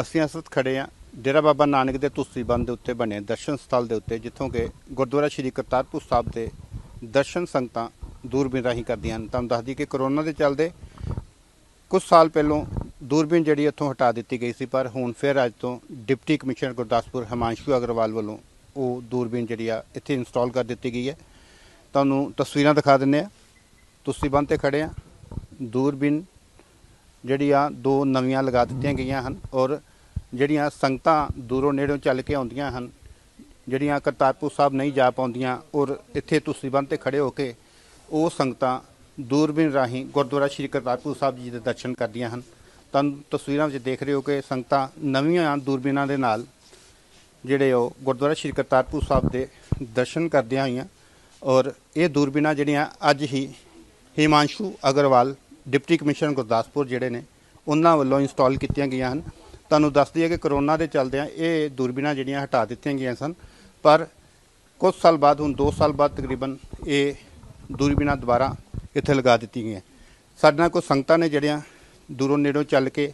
ਅਸੀਂ ਇਸ ਵਕਤ ਖੜੇ ਆ ਡੇਰਾ ਬਾਬਾ ਨਾਨਕ ਦੇ ਤੁਸੀ ਬੰਦ ਦੇ ਉੱਤੇ ਬਣੇ ਦਰਸ਼ਨ ਸਥਲ ਦੇ ਉੱਤੇ, ਜਿੱਥੋਂ ਕਿ ਗੁਰਦੁਆਰਾ ਸ਼੍ਰੀ ਕਰਤਾਰਪੁਰ ਸਾਹਿਬ ਦੇ ਦਰਸ਼ਨ ਸੰਗਤਾਂ ਦੂਰਬੀਨ ਰਾਹੀਂ ਕਰਦੀਆਂ ਹਨ। ਤੁਹਾਨੂੰ ਦੱਸਦੀ ਕਿ ਕਰੋਨਾ ਦੇ ਚੱਲਦੇ ਕੁਝ ਸਾਲ ਪਹਿਲਾਂ ਦੂਰਬੀਨ ਜਿਹੜੀ ਇੱਥੋਂ ਹਟਾ ਦਿੱਤੀ ਗਈ ਸੀ, ਪਰ ਹੁਣ ਫਿਰ ਅੱਜ ਤੋਂ ਡਿਪਟੀ ਕਮਿਸ਼ਨਰ ਗੁਰਦਾਸਪੁਰ ਹਿਮਾਂਸ਼ੂ ਅਗਰਵਾਲ ਵੱਲੋਂ ਉਹ ਦੂਰਬੀਨ ਜਿਹੜੀ ਆ ਇੱਥੇ ਇੰਸਟਾਲ ਕਰ ਦਿੱਤੀ ਗਈ ਹੈ। ਤੁਹਾਨੂੰ ਤਸਵੀਰਾਂ ਦਿਖਾ ਦਿੰਨੇ ਆ ਤੁਸੀਂ ਬੰਦ ਤੇ ਖੜੇ ਆ ਦੂਰਬੀਨ ਜਿਹੜੀ ਆ ਦੋ ਨਵੀਆਂ ਲਗਾ ਦਿੱਤੀਆਂ ਗਈਆਂ ਹਨ ਔਰ ਜਿਹੜੀਆਂ ਸੰਗਤਾਂ ਦੂਰੋਂ ਨੇੜੋਂ ਚੱਲ ਕੇ ਆਉਂਦੀਆਂ ਹਨ, ਜਿਹੜੀਆਂ ਕਰਤਾਰਪੁਰ ਸਾਹਿਬ ਨਹੀਂ ਜਾ ਪਾਉਂਦੀਆਂ ਔਰ ਇੱਥੇ ਤੁਸੀਂ ਬੰਦ ਤੇ ਖੜੇ ਹੋ ਕੇ ਉਹ ਸੰਗਤਾਂ ਦੂਰਬੀਨ ਰਾਹੀਂ ਗੁਰਦੁਆਰਾ ਸ਼੍ਰੀ ਕਰਤਾਰਪੁਰ ਸਾਹਿਬ ਜੀ ਦੇ ਦਰਸ਼ਨ ਕਰਦੀਆਂ ਹਨ। ਤੁਹਾਨੂੰ ਤਸਵੀਰਾਂ ਵਿੱਚ ਦੇਖ ਰਹੇ ਹੋ ਕਿ ਸੰਗਤਾਂ ਨਵੀਆਂ ਦੂਰਬੀਨਾਂ ਦੇ ਨਾਲ ਜਿਹੜੇ ਉਹ ਗੁਰਦੁਆਰਾ ਸ਼੍ਰੀ ਕਰਤਾਰਪੁਰ ਸਾਹਿਬ ਦੇ ਦਰਸ਼ਨ ਕਰਦਿਆਂ ਹੋਈਆਂ ਔਰ ਇਹ ਦੂਰਬੀਨਾਂ ਜਿਹੜੀਆਂ ਅੱਜ ਹੀ ਹਿਮਾਂਸ਼ੂ ਅਗਰਵਾਲ ਡਿਪਟੀ ਕਮਿਸ਼ਨਰ ਗੁਰਦਾਸਪੁਰ ਜਿਹੜੇ ਨੇ ਉਹਨਾਂ ਵੱਲੋਂ ਇੰਸਟਾਲ ਕੀਤੀਆਂ ਗਈਆਂ ਹਨ। ਤੁਹਾਨੂੰ ਦੱਸ ਦਈਏ ਕਿ ਕਰੋਨਾ ਦੇ ਚੱਲਦਿਆਂ ਇਹ ਦੂਰਬੀਨਾਂ ਜਿਹੜੀਆਂ ਹਟਾ ਦਿੱਤੀਆਂ ਗਈਆਂ ਸਨ ਪਰ ਕੁਝ ਸਾਲ ਬਾਅਦ ਹੁਣ 2 ਸਾਲ ਬਾਅਦ ਤਕਰੀਬਨ ਇਹ ਦੂਰਬੀਨਾਂ ਦੁਬਾਰਾ ਇੱਥੇ ਲਗਾ ਦਿੱਤੀਆਂ ਗਈਆਂ। ਸਾਡੇ ਨਾਲ ਕੁਝ ਸੰਗਤਾਂ ਨੇ ਜਿਹੜੀਆਂ ਦੂਰੋਂ ਨੇੜੋਂ ਚੱਲ ਕੇ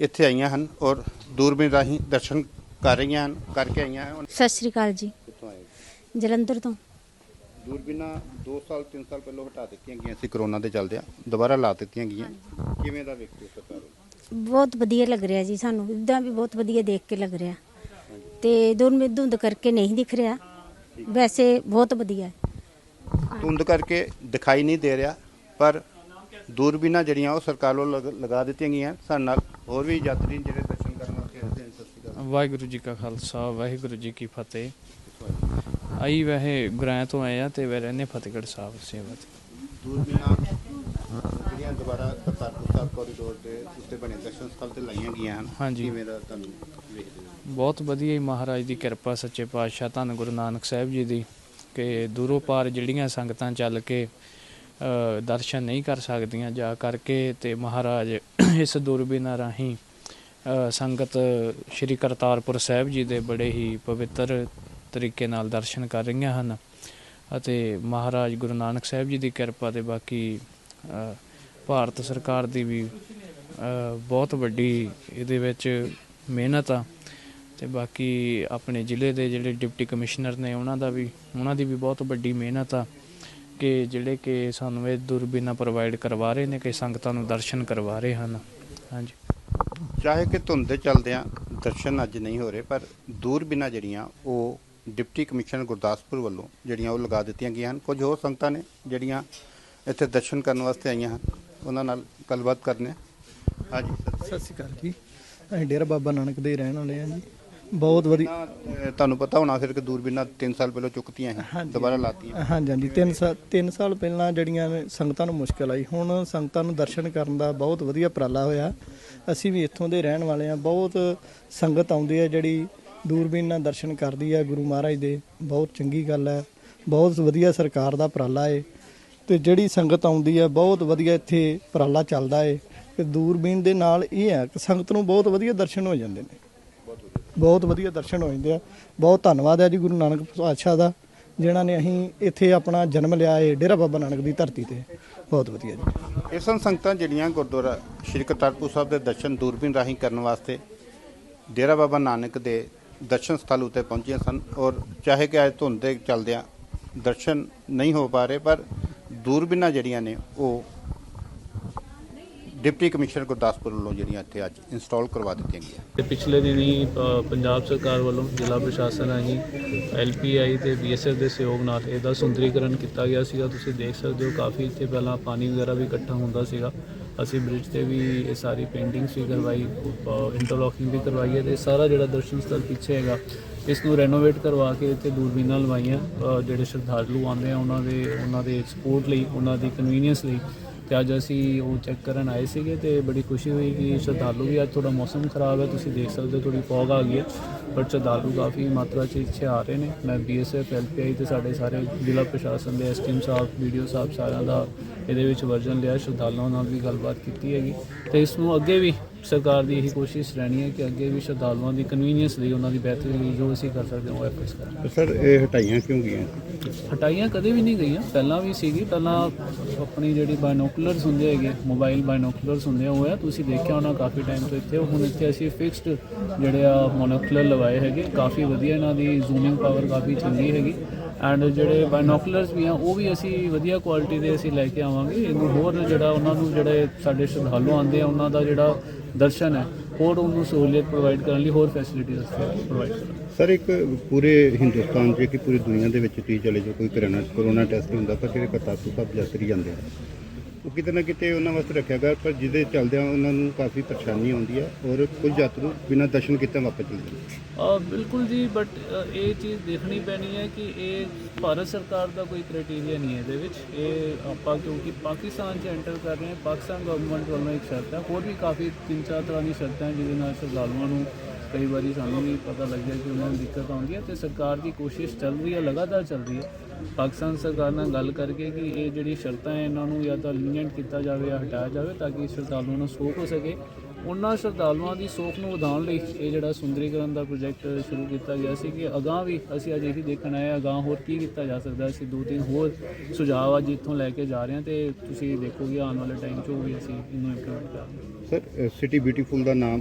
ਇੱਥੇ ਆਈਆਂ ਹਨ ਔਰ ਦੂਰਬੀਨ ਰਾਹੀਂ ਦਰਸ਼ਨ ਕਰ ਰਹੀਆਂ ਹਨ ਕਰਕੇ ਆਈਆਂ ਹਨ। ਸਤਿ ਸ਼੍ਰੀ ਅਕਾਲ ਜੀ। ਜਲੰਧਰ ਤੋਂ। ਦੂਰਬੀਨਾਂ 2 ਸਾਲ 3 ਸਾਲ ਪਹਿਲਾਂ ਹਟਾ ਦਿੱਤੀਆਂ ਗਈਆਂ ਸੀ ਕਰੋਨਾ ਦੇ ਚੱਲਦਿਆਂ ਦੁਬਾਰਾ ਲਾ ਦਿੱਤੀਆਂ ਗਈਆਂ। ਕਿਵੇਂ ਦਾ ਵੇਖਦੇ ਹੋ ਸਰਕਾਰ? ਨੂੰ? ਬਹੁਤ ਵਧੀਆ ਲੱਗ ਰਿਹਾ ਜੀ ਸਾਨੂੰ। ਇਦਾਂ ਵੀ ਬਹੁਤ ਵਧੀਆ ਦੇਖ ਕੇ ਲੱਗ ਰਿਹਾ। ਤੇ ਦੁਰ ਧੁੰਦ ਕਰਕੇ ਨਹੀਂ ਦਿਖ ਰਿਹਾ। ਵੈਸੇ ਬਹੁਤ ਵਧੀਆ। ਹੈ ਧੁੰਦ ਕਰਕੇ ਦਿਖਾਈ ਨਹੀਂ ਦੇ ਰਿਹਾ ਪਰ ਦੂਰਬੀਨਾਂ ਜਿਹੜੀਆਂ ਉਹ ਸਰਕਾਰ ਵੱਲੋਂ ਲਗ- ਲਗਾ ਦਿੱਤੀਆਂ ਗਈਆਂ। ਸਾਡੇ ਨਾਲ ਹੋਰ ਵੀ ਯਾਤਰੀ ਨੇ ਜਿਹੜੇ ਦਰਸ਼ਨ ਕਰਨ ਵਾਸਤੇ ਆਉਂਦੇ ਹਨ ਸਤਿ ਸ਼੍ਰੀ ਅਕਾਲ। ਵਾਹਿਗੁਰੂ ਜੀ ਕਾ ਖਾਲਸਾ ਵਾਹਿਗੁਰੂ ਜੀ ਕੀ ਫਤਿਹ। ਆਈ ਵੈਸੇ ਗੁਰਾਂ ਤੋਂ ਆਏ ਆ ਤੇ ਵੇ ਰਹਿੰਦੇ ਫਤਿਹਗੜ੍ਹ ਸਾਹਿਬ ਸੇਵਾ ਤੇ ਦੂਰਬੀਨਾਂ ਜਿਹੜੀਆਂ ਦੁਬਾਰਾ ਕਰਤਾਰਪੁਰ ਸਾਹਿਬ ਕੋਰੀਡੋਰ ਦੇ ਉੱਤੇ ਬਣੇ ਦਰਸ਼ਨ ਸਥਲ ਤੇ ਲਾਈਆਂ ਗਈਆਂ ਹਨ ਹਾਂਜੀ। ਕਿਵੇਂ ਦਾ ਤੁਹਾਨੂੰ ਵੇਖਦੇ ਹੋ ਬਹੁਤ ਵਧੀਆ ਹੀ ਮਹਾਰਾਜ ਦੀ ਕਿਰਪਾ ਸੱਚੇ ਪਾਤਸ਼ਾਹ ਧੰਨ ਗੁਰੂ ਨਾਨਕ ਸਾਹਿਬ ਜੀ ਦੀ ਕਿ ਦੂਰੋਂ ਪਾਰ ਜਿਹੜੀਆਂ ਸੰਗਤਾਂ ਚੱਲ ਕੇ ਅ, ਦਰਸ਼ਨ ਨਹੀਂ ਕਰ ਸਕਦੀਆਂ ਜਾ ਕਰਕੇ ਤੇ ਮਹਾਰਾਜ ਇਸ ਦੂਰਬੀਨਾਂ ਰਾਹੀਂ ਅ, ਸੰਗਤ ਸ੍ਰੀ ਕਰਤਾਰਪੁਰ ਸਾਹਿਬ ਜੀ ਦੇ ਬੜੇ ਹੀ ਪਵਿੱਤਰ ਤਰੀਕੇ ਨਾਲ ਦਰਸ਼ਨ ਕਰ ਰਹੀਆਂ ਹਨ ਅਤੇ ਮਹਾਰਾਜ ਗੁਰੂ ਨਾਨਕ ਸਾਹਿਬ ਜੀ ਦੀ ਕਿਰਪਾ ਤੇ ਬਾਕੀ ਭਾਰਤ ਸਰਕਾਰ ਦੀ ਵੀ ਬਹੁਤ ਵੱਡੀ ਇਹਦੇ ਵਿੱਚ ਮਿਹਨਤ ਆ ਤੇ ਬਾਕੀ ਆਪਣੇ ਜ਼ਿਲ੍ਹੇ ਦੇ ਜਿਹੜੇ ਡਿਪਟੀ ਕਮਿਸ਼ਨਰ ਨੇ ਉਹਨਾਂ ਦਾ ਵੀ, ਉਹਨਾਂ ਦੀ ਵੀ ਬਹੁਤ ਵੱਡੀ ਮਿਹਨਤ ਆ ਕਿ ਜਿਹੜੇ ਕਿ ਸਾਨੂੰ ਇਹ ਦੂਰਬੀਨਾਂ ਪ੍ਰੋਵਾਈਡ ਕਰਵਾ ਰਹੇ ਨੇ ਕਿ ਸੰਗਤਾਂ ਨੂੰ ਦਰਸ਼ਨ ਕਰਵਾ ਰਹੇ ਹਨ। ਹਾਂਜੀ। ਚਾਹੇ ਕਿ ਧੁੰਦ ਦੇ ਚੱਲਦਿਆਂ ਦਰਸ਼ਨ ਅੱਜ ਨਹੀਂ ਹੋ ਰਹੇ, ਪਰ ਦੂਰਬੀਨਾਂ ਜਿਹੜੀਆਂ ਉਹ ਡਿਪਟੀ ਕਮਿਸ਼ਨਰ ਗੁਰਦਾਸਪੁਰ ਵੱਲੋਂ ਜਿਹੜੀਆਂ ਉਹ ਲਗਾ ਦਿੱਤੀਆਂ ਗਈਆਂ ਹਨ। ਕੁਝ ਹੋਰ ਸੰਗਤਾਂ ਨੇ ਜਿਹੜੀਆਂ ਇੱਥੇ ਦਰਸ਼ਨ ਕਰਨ ਵਾਸਤੇ ਆਈਆਂ ਹਨ। ਉਹਨਾਂ ਨਾਲ ਗੱਲਬਾਤ ਕਰਨੇ ਹਾਂਜੀ ਸਤਿ ਸ਼੍ਰੀ ਅਕਾਲ। ਜੀ। ਅਸੀਂ ਡੇਰਾ ਬਾਬਾ ਨਾਨਕ ਦੇ ਰਹਿਣ ਵਾਲੇ ਹਾਂ ਜੀ। ਬਹੁਤ ਵਧੀਆ ਅਹ, ਤੁਹਾਨੂੰ ਪਤਾ ਹੋਣਾ ਫਿਰ ਕਿ ਦੂਰਬੀਨਾਂ 3 ਸਾਲ ਪਹਿਲਾਂ ਚੁੱਕਤੀਆਂ ਸੀ ਹਾਂਜੀ। ਦੁਬਾਰਾ ਲਾਤੀਆਂ। ਹਾਂਜੀ ਹਾਂਜੀ। 3 ਸਾਲ 3 ਸਾਲ ਪਹਿਲਾਂ ਜਿਹੜੀਆਂ ਨੇ ਸੰਗਤਾਂ ਨੂੰ ਮੁਸ਼ਕਲ ਆਈ। ਹੁਣ ਸੰਗਤਾਂ ਨੂੰ ਦਰਸ਼ਨ ਕਰਨ ਦਾ ਬਹੁਤ ਵਧੀਆ ਉਪਰਾਲਾ ਹੋਇਆ। ਅਸੀਂ ਵੀ ਇੱਥੋਂ ਦੇ ਰਹਿਣ ਵਾਲੇ ਹਾਂ। ਬਹੁਤ ਸੰਗਤ ਆਉਂਦੀ ਹੈ ਜਿਹੜੀ ਦੂਰਬੀਨ ਨਾਲ ਦਰਸ਼ਨ ਕਰਦੀ ਹੈ ਗੁਰੂ ਮਹਾਰਾਜ ਦੇ, ਬਹੁਤ ਚੰਗੀ ਗੱਲ ਹੈ ਬਹੁਤ ਵਧੀਆ ਸਰਕਾਰ ਦਾ ਉਪਰਾਲਾ ਏ, ਤੇ ਜਿਹੜੀ ਸੰਗਤ ਆਉਂਦੀ ਹੈ ਬਹੁਤ ਵਧੀਆ ਇੱਥੇ ਉਪਰਾਲਾ ਚੱਲਦਾ ਏ ਕਿ ਦੂਰਬੀਨ ਦੇ ਨਾਲ ਇਹ ਹੈ ਕਿ ਸੰਗਤ ਨੂੰ ਬਹੁਤ ਵਧੀਆ ਦਰਸ਼ਨ ਹੋ ਜਾਂਦੇ ਨੇ। ਬਹੁਤ ਵਧੀਆ ਦਰਸ਼ਨ ਹੋ ਜਾਂਦੇ ਆ। ਬਹੁਤ ਧੰਨਵਾਦ ਹੈ ਜੀ ਗੁਰੂ ਨਾਨਕ ਪਾਤਸ਼ਾਹ ਦਾ, ਜਿਨ੍ਹਾਂ ਨੇ ਅਸੀਂ ਇੱਥੇ ਆਪਣਾ ਜਨਮ ਲਿਆ ਹੈ ਡੇਰਾ ਬਾਬਾ ਨਾਨਕ ਦੀ ਧਰਤੀ ਤੇ। ਬਹੁਤ ਵਧੀਆ ਜੀ। ਇਹ ਸਨ ਸੰਗਤਾਂ ਜਿਹੜੀਆਂ ਗੁਰਦੁਆਰਾ, ਸ਼੍ਰੀ ਕਰਤਾਰਪੁਰ ਸਾਹਿਬ ਦੇ ਦਰਸ਼ਨ ਦੂਰਬੀਨ ਰਾਹੀਂ ਕਰਨ ਵਾਸਤੇ ਡੇਰਾ ਬਾਬਾ ਨਾਨਕ ਦੇ ਦਰਸ਼ਨ ਸਥਲ ਉਤੇ ਪਹੁੰਚੀਆਂ ਸਨ ਔਰ ਚਾਹੇ ਕਿ ਅੱਜ ਧੁੰਦ ਦੇ ਚੱਲਦਿਆਂ ਦਰਸ਼ਨ ਨਹੀਂ ਹੋ ਪਾ ਰਹੇ, ਪਰ ਦੂਰਬੀਨਾਂ ਜਿਹੜੀਆਂ ਨੇ ਉਹ ਡਿਪਟੀ ਕਮਿਸ਼ਨਰ ਗੁਰਦਾਸਪੁਰ ਵੱਲੋਂ ਜਿਹੜੀਆਂ ਇੱਥੇ ਅੱਜ ਇੰਸਟਾਲ ਕਰਵਾ ਦਿੱਤੀਆਂ ਗਈਆਂ। ਤੇ ਪਿਛਲੇ ਦਿਨੀ ਪੰਜਾਬ ਸਰਕਾਰ ਵੱਲੋਂ ਜ਼ਿਲ੍ਹਾ ਪ੍ਰਸ਼ਾਸਨ ਰਾਹੀਂ ਐਲਪੀਆਈ ਤੇ ਬੀਐਸਐਫ ਦੇ ਸਹਿਯੋਗ ਨਾਲ ਇਹਦਾ ਸੁੰਦਰੀਕਰਨ ਕੀਤਾ ਗਿਆ ਸੀਗਾ। ਤੁਸੀਂ ਦੇਖ ਸਕਦੇ ਹੋ, ਕਾਫੀ ਇੱਥੇ ਪਹਿਲਾਂ ਪਾਣੀ ਵਗੈਰਾ ਵੀ ਇਕੱਠਾ ਹੁੰਦਾ ਸੀਗਾ। ਅਸੀਂ ਬ੍ਰਿਜ ਤੇ ਵੀ ਇਹ ਸਾਰੀ ਪੇਂਟਿੰਗਸ ਵੀ ਕਰਵਾਈ ਇੰਟਰਲੋਕਿੰਗ ਵੀ ਕਰਵਾਈ ਹੈ ਤੇ ਸਾਰਾ ਜਿਹੜਾ ਦਰਸ਼ਨ ਸਥਲ ਪਿੱਛੇ ਹੈਗਾ, ਇਸ ਨੂੰ ਰੈਨੋਵੇਟ ਕਰਵਾ ਕੇ ਇੱਥੇ ਦੂਰਬੀਨਾਂ ਲਵਾਈਆਂ ਜਿਹੜੇ ਸ਼ਰਧਾਲੂ ਆਉਂਦੇ ਆ ਉਹਨਾਂ ਦੇ ਉਹਨਾਂ ਦੇ ਸਪੋਰਟ ਲਈ, ਉਹਨਾਂ ਦੀ ਕਨਵੀਨੀਅੰਸ ਲਈ। ਤੇ ਅੱਜ ਅਸੀਂ ਉਹ ਚੈੱਕ ਕਰਨ ਆਏ ਸੀਗੇ ਤੇ ਬੜੀ ਖੁਸ਼ੀ ਹੋਈ ਕਿ ਸ਼ਰਧਾਲੂ ਵੀ ਅੱਜ ਥੋੜਾ ਮੌਸਮ ਖਰਾਬ ਹੈ, ਤੁਸੀਂ ਦੇਖ ਸਕਦੇ ਹੋ ਥੋੜੀ ਫੌਗ ਆ ਗਈ ਹੈ ਬਟ ਸ਼ਰਧਾਲੂ ਕਾਫੀ ਮਾਤਰਾ 'ਚ ਇੱਥੇ ਆ ਰਹੇ ਨੇ। ਮੈਂ ਬੀਐਸਐਫ ਐਲਪੀਆਈ ਤੇ ਸਾਡੇ ਸਾਰੇ ਜ਼ਿਲ੍ਹਾ ਪ੍ਰਸ਼ਾਸਨ ਦੇ ਐਸਟੀਐਮ ਸਾਹਿਬ ਵੀਡੀਓ ਸਾਹਿਬ ਸਾਰਿਆਂ ਦਾ ਇਹਦੇ ਵਿੱਚ ਵਰਜਨ ਲਿਆ, ਸ਼ਰਧਾਲੂਆਂ ਨਾਲ ਵੀ ਗੱਲਬਾਤ ਕੀਤੀ ਹੈਗੀ। ਤੇ ਇਸ ਨੂੰ ਅੱਗੇ ਵੀ ਸਰਕਾਰ ਦੀ ਇਹੀ ਕੋਸ਼ਿਸ਼ ਰਹਿਣੀ ਹੈ ਕਿ ਅੱਗੇ ਵੀ ਸ਼ਰਧਾਲੂਆਂ ਦੀ ਕਨਵੀਨੀਅੰਸ ਲਈ ਉਹਨਾਂ ਦੀ ਬਿਹਤਰੀ ਲਈ ਜੋ ਅਸੀਂ ਕਰ ਸਕਦੇ ਹਾਂ ਉਹ ਐਫਰਟਸ ਕਰਾਂਗੇ। ਸਰ ਇਹ ਹਟਾਈਆਂ ਕਿਉਂ ਗਈਆਂ? ਹਟਾਈਆਂ ਕਦੇ ਵੀ ਨਹੀਂ ਗਈਆਂ। ਪਹਿਲਾਂ ਵੀ ਸੀਗੀ। ਪਹਿਲਾਂ ਆਪਣੀ ਜਿਹੜੀ ਬਾਇਨੋਕੂਲਰਸ ਹੁੰਦੇ ਹੈਗੇ ਮੋਬਾਈਲ ਬਾਇਨੋਕੂਲਰਸ ਹੁੰਦੇ ਆ ਉਹ ਆ। ਤੁਸੀਂ ਦੇਖਿਆ ਹੋਣਾ ਕਾਫੀ ਟਾਈਮ ਤੋਂ ਇੱਥੇ। ਹੁਣ ਇੱਥੇ ਅਸੀਂ ਫਿਕਸਡ ਜਿਹੜੇ ਆ ਮੋਨੋਕੂਲਰ ਲਵਾਏ ਹੈਗੇ। ਕਾਫੀ ਵਧੀਆ ਇਹਨਾਂ ਦੀ ਜ਼ੂਮਿੰਗ ਪਾਵਰ ਕਾਫੀ ਚੰਗੀ ਹੈਗੀ। ਐਂਡ ਜਿਹੜੇ ਬਾਇਨੋਕੂਲਰਸ ਵੀ ਆ, ਉਹ ਵੀ ਅਸੀਂ ਵਧੀਆ ਕੁਆਲਿਟੀ ਦੇ ਅਸੀਂ ਲੈ ਕੇ ਆਵਾਂਗੇ। ਇਹਨੂੰ ਹੋਰ ਜਿਹੜਾ ਉਹਨਾਂ ਨੂੰ ਜਿਹੜੇ ਸਾਡੇ ਸ਼ਰਧਾਲੂ ਆਉਂਦੇ ਆ, ਉਹਨਾਂ ਦਾ ਜਿਹੜਾ ਦਰਸ਼ਨ ਹੈ, ਹੋਰ ਉਹਨੂੰ ਸਹੂਲੀਅਤ ਪ੍ਰੋਵਾਈਡ ਕਰਨ ਲਈ ਹੋਰ ਫੈਸਿਲਿਟੀਜ਼ ਪ੍ਰੋਵਾਈਡ ਕਰਾਂਗੇ। ਸਰ, ਇੱਕ ਪੂਰੇ ਹਿੰਦੁਸਤਾਨ 'ਚ ਕਿ ਪੂਰੀ ਦੁਨੀਆ ਦੇ ਵਿੱਚ ਤੀ ਚਲੇ ਜੋ ਕੋਈ ਕਰੋਨਾ ਕਰੋਨਾ ਟੈਸਟ ਹੁੰਦਾ ਪਰ ਜਿਹੜੇ ਕਰਤਾਰਪੁਰ ਸਾਹਿਬ ਯਾਤਰੀ ਜਾਂਦੇ ਆ। ਉਹ ਕਿਤੇ ਨਾ ਕਿਤੇ ਉਹਨਾਂ ਵਾਸਤੇ ਰੱਖਿਆ ਗਿਆ ਪਰ ਜਿਹਦੇ ਚੱਲਦਿਆਂ ਉਹਨਾਂ ਨੂੰ ਕਾਫੀ ਪਰੇਸ਼ਾਨੀ ਆਉਂਦੀ ਹੈ ਔਰ ਕੁਝ ਯਾਤਰੂ ਬਿਨਾਂ ਦਰਸ਼ਨ ਕੀਤੇ ਵਾਪਸ ਚਲੇ ਜਾਂਦੇ ਅ, ਬਿਲਕੁਲ ਜੀ ਬਟ ਇਹ ਚੀਜ਼ ਦੇਖਣੀ ਪੈਣੀ ਹੈ ਕਿ ਇਹ ਭਾਰਤ ਸਰਕਾਰ ਦਾ ਕੋਈ ਕ੍ਰਾਈਟੇਰੀਆ ਨਹੀਂ ਹੈ ਇਹਦੇ ਵਿੱਚ। ਇਹ ਆਪਾਂ ਕਿਉਂਕਿ ਪਾਕਿਸਤਾਨ 'ਚ ਐਂਟਰ ਕਰ ਰਹੇ ਹਾਂ ਪਾਕਿਸਤਾਨ ਗਵਰਨਮੈਂਟ ਵੱਲੋਂ ਇੱਕ ਸ਼ਰਤ ਹੈ। ਹੋਰ ਵੀ ਕਾਫੀ ਤਿੰਨ ਚਾਰ ਤਰ੍ਹਾਂ ਦੀ ਸ਼ਰਤਾਂ ਹੈ ਜਿਹਦੇ ਨਾਲ ਸ਼ਰਧਾਲੂਆਂ ਨੂੰ ਕਈ ਵਾਰੀ ਸਾਨੂੰ ਵੀ ਪਤਾ ਲੱਗਿਆ ਕਿ ਉਹਨਾਂ ਨੂੰ ਦਿੱਕਤ ਆਉਂਦੀ ਹੈ ਤੇ ਸਰਕਾਰ ਦੀ ਕੋਸ਼ਿਸ਼ ਚੱਲ ਰਹੀ ਹੈ, ਲਗਾਤਾਰ ਚੱਲ ਰਹੀ ਹੈ। ਪਾਕਿਸਤਾਨ ਸਰਕਾਰ ਨਾਲ ਗੱਲ ਕਰਕੇ ਕਿ ਇਹ ਜਿਹੜੀ ਸ਼ਰਤਾਂ ਹੈ, ਇਹਨਾਂ ਨੂੰ ਜਾਂ ਤਾਂ ਲੀਨੀਅੰਟ ਕੀਤਾ ਜਾਵੇ ਜਾਂ ਹਟਾਇਆ ਜਾਵੇ ਤਾਂ ਕਿ ਸ਼ਰਧਾਲੂਆਂ ਨੂੰ ਸੋਖ ਹੋ ਸਕੇ। ਉਹਨਾਂ ਸ਼ਰਧਾਲੂਆਂ ਦੀ ਸੋਖ ਨੂੰ ਵਧਾਉਣ ਲਈ ਇਹ ਜਿਹੜਾ ਸੁੰਦਰੀਕਰਨ ਦਾ ਪ੍ਰੋਜੈਕਟ ਸ਼ੁਰੂ ਕੀਤਾ ਗਿਆ ਸੀ ਕਿ ਅਗਾਂਹ ਵੀ ਅਸੀਂ ਅੱਜ ਇਹੀ ਦੇਖਣ ਆਏ ਹਾਂ, ਅਗਾਂਹ ਹੋਰ ਕੀ ਕੀਤਾ ਜਾ ਸਕਦਾ ਅਸੀਂ ਦੋ ਤਿੰਨ ਹੋਰ ਸੁਝਾਅ ਅੱਜ ਇੱਥੋਂ ਲੈ ਕੇ ਜਾ ਰਹੇ ਹਾਂ ਤੇ ਤੁਸੀਂ ਦੇਖੋਗੇ ਆਉਣ ਵਾਲੇ ਟਾਈਮ 'ਚ ਉਹ ਵੀ ਅਸੀਂ ਇਹਨੂੰ ਇੰਪਲੀਮੈਂਟ ਕਰਾਂਗੇ। ਸਰ ਸਿਟੀ ਬਿਊਟੀਫੁਲ ਦਾ ਨਾਮ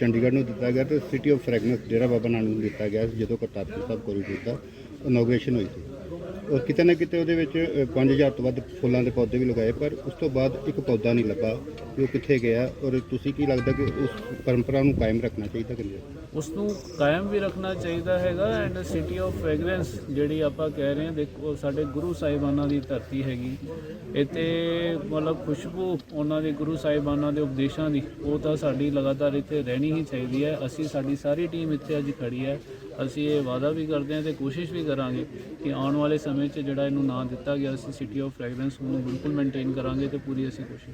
ਚੰਡੀਗੜ੍ਹ ਨੂੰ ਦਿੱਤਾ ਗਿਆ ਤੇ city of fragrance Dera Baba Nanak ਨੂੰ ਦਿੱਤਾ ਗਿਆ ਸੀ ਜਦੋਂ ਕਰਤਾਰਪੁਰ ਸਾਹਿਬ ਕੋਰੀਡੋਰ ਦਾ ਇਨੋਗ੍ਰੇਸ਼ਨ ਹੋਈ ਸੀ। ਔਰ ਕਿਤੇ ਨਾ ਕਿਤੇ ਉਹਦੇ ਵਿੱਚ ਅ, 5000 ਤੋਂ ਵੱਧ ਫੁੱਲਾਂ ਦੇ ਪੌਦੇ ਵੀ ਲਗਾਏ ਪਰ ਉਸ ਤੋਂ ਬਾਅਦ ਇੱਕ ਪੌਦਾ ਨਹੀਂ ਲੱਭਾ ਕਿ ਉਹ ਕਿੱਥੇ ਗਿਆ ਔਰ ਤੁਸੀਂ ਕੀ ਲੱਗਦਾ ਕਿ ਉਸ ਪਰੰਪਰਾ ਨੂੰ ਕਾਇਮ ਰੱਖਣਾ ਚਾਹੀਦਾ ਕਿ ਨਹੀਂ? ਉਸ ਨੂੰ ਕਾਇਮ ਵੀ ਰੱਖਣਾ ਚਾਹੀਦਾ ਹੈਗਾ ਐਂਡ ਸਿਟੀ ਆਫ ਫ੍ਰੈਗਰੈਂਸ ਜਿਹੜੀ ਆਪਾਂ ਕਹਿ ਰਹੇ ਹਾਂ ਦੇਖੋ ਸਾਡੇ ਗੁਰੂ ਸਾਹਿਬਾਨਾਂ ਦੀ ਧਰਤੀ ਹੈਗੀ। ਇੱਥੇ ਮਤਲਬ ਖੁਸ਼ਬੂ ਉਹਨਾਂ ਦੇ ਗੁਰੂ ਸਾਹਿਬਾਨਾਂ ਦੇ ਉਪਦੇਸ਼ਾਂ ਦੀ ਉਹ ਤਾਂ ਸਾਡੀ ਲਗਾਤਾਰ ਇੱਥੇ ਰਹਿਣੀ ਹੀ ਚਾਹੀਦੀ ਹੈ। ਅਸੀਂ ਸਾਡੀ ਸਾਰੀ ਟੀਮ ਇੱਥੇ ਅੱਜ ਖੜੀ ਹੈ। ਅਸੀਂ ਇਹ ਵਾਅਦਾ ਵੀ ਕਰਦੇ ਹਾਂ ਤੇ ਕੋਸ਼ਿਸ਼ ਵੀ ਕਰਾਂਗੇ ਕਿ ਆਉਣ ਵਾਲੇ ਸਮੇਂ 'ਚ ਜਿਹੜਾ ਇਹਨੂੰ ਨਾਂ ਦਿੱਤਾ ਗਿਆ ਅਸੀਂ ਸਿਟੀ ਆਫ ਫ੍ਰੈਗਰੈਂਸ ਉਹਨੂੰ ਬਿਲਕੁਲ ਮੇਨਟੇਨ ਕਰਾਂਗੇ ਤੇ ਪੂਰੀ ਅਸੀਂ ਕੋਸ਼ਿਸ਼